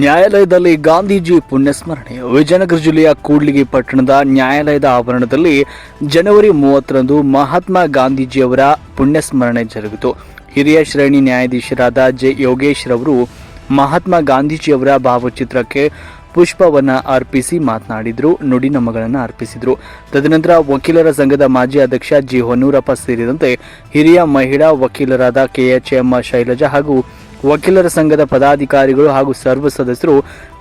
ನ್ಯಾಯಾಲಯದಲ್ಲಿ ಗಾಂಧೀಜಿ ಪುಣ್ಯಸ್ಮರಣೆ ವಿಜಯನಗರ ಜಿಲ್ಲೆಯ ಕೂಡ್ಲಿಗಿ ಪಟ್ಟಣದ ನ್ಯಾಯಾಲಯದ ಆವರಣದಲ್ಲಿ ಜನವರಿ ಮೂವತ್ತರಂದು ಮಹಾತ್ಮ ಗಾಂಧೀಜಿಯವರ ಪುಣ್ಯಸ್ಮರಣೆ ಜರುಗಿತು ಹಿರಿಯ ಶ್ರೇಣಿ ನ್ಯಾಯಾಧೀಶರಾದ ಜೆ ಯೋಗೇಶ್ ರವರು ಮಹಾತ್ಮ ಗಾಂಧೀಜಿಯವರ ಭಾವಚಿತ್ರಕ್ಕೆ ಪುಷ್ಪವನ್ನ ಅರ್ಪಿಸಿ ನುಡಿ ನಮಗಳನ್ನು ಅರ್ಪಿಸಿದರು. ತದನಂತರ ವಕೀಲರ ಸಂಘದ ಮಾಜಿ ಅಧ್ಯಕ್ಷ ಜಿ ಹೊನ್ನೂರಪ್ಪ ಸೇರಿದಂತೆ ಹಿರಿಯ ಮಹಿಳಾ ವಕೀಲರಾದ ಕೆಎಚ್ಎಂ ಶೈಲಜಾ ಹಾಗೂ ವಕೀಲರ ಸಂಘದ ಪದಾಧಿಕಾರಿಗಳು ಹಾಗೂ ಸರ್ವ ಸದಸ್ಯರು,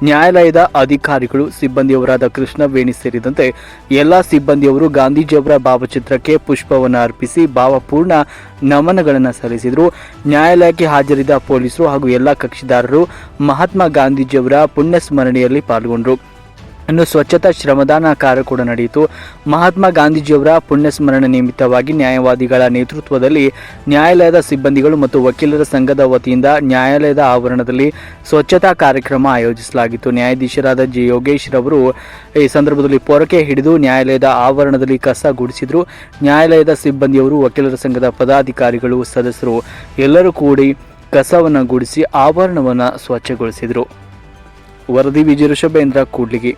ನ್ಯಾಯಾಲಯದ ಅಧಿಕಾರಿಗಳು, ಸಿಬ್ಬಂದಿಯವರಾದ ಕೃಷ್ಣವೇಣಿ ಸೇರಿದಂತೆ ಎಲ್ಲ ಸಿಬ್ಬಂದಿಯವರು ಗಾಂಧೀಜಿಯವರ ಭಾವಚಿತ್ರಕ್ಕೆ ಪುಷ್ಪವನ್ನು ಅರ್ಪಿಸಿ ಭಾವಪೂರ್ಣ ನಮನಗಳನ್ನು ಸಲ್ಲಿಸಿದರು. ನ್ಯಾಯಾಲಯಕ್ಕೆ ಹಾಜರಿದ್ದ ಪೊಲೀಸರು ಹಾಗೂ ಎಲ್ಲ ಕಕ್ಷಿದಾರರು ಮಹಾತ್ಮ ಗಾಂಧೀಜಿಯವರ ಪುಣ್ಯ ಸ್ಮರಣೆಯಲ್ಲಿ ಪಾಲ್ಗೊಂಡರು. ಇನ್ನು ಸ್ವಚ್ಛತಾ ಶ್ರಮದಾನ ಕಾರ್ಯ ಕೂಡ ನಡೆಯಿತು. ಮಹಾತ್ಮ ಗಾಂಧೀಜಿಯವರ ಪುಣ್ಯಸ್ಮರಣೆ ನಿಮಿತ್ತವಾಗಿ ನ್ಯಾಯವಾದಿಗಳ ನೇತೃತ್ವದಲ್ಲಿ ನ್ಯಾಯಾಲಯದ ಸಿಬ್ಬಂದಿಗಳು ಮತ್ತು ವಕೀಲರ ಸಂಘದ ವತಿಯಿಂದ ನ್ಯಾಯಾಲಯದ ಆವರಣದಲ್ಲಿ ಸ್ವಚ್ಛತಾ ಕಾರ್ಯಕ್ರಮ ಆಯೋಜಿಸಲಾಗಿತ್ತು. ನ್ಯಾಯಾಧೀಶರಾದ ಜಿ ಯೋಗೇಶ್ ರವರು ಈ ಸಂದರ್ಭದಲ್ಲಿ ಪೊರಕೆ ಹಿಡಿದು ನ್ಯಾಯಾಲಯದ ಆವರಣದಲ್ಲಿ ಕಸ ಗುಡಿಸಿದ್ರು. ನ್ಯಾಯಾಲಯದ ಸಿಬ್ಬಂದಿಯವರು, ವಕೀಲರ ಸಂಘದ ಪದಾಧಿಕಾರಿಗಳು, ಸದಸ್ಯರು ಎಲ್ಲರೂ ಕೂಡಿ ಕಸವನ್ನು ಗುಡಿಸಿ ಆವರಣವನ್ನು ಸ್ವಚ್ಛಗೊಳಿಸಿದರು. ವರದಿ ವಿಜಯ ಕೂಡ್ಲಿಗಿ.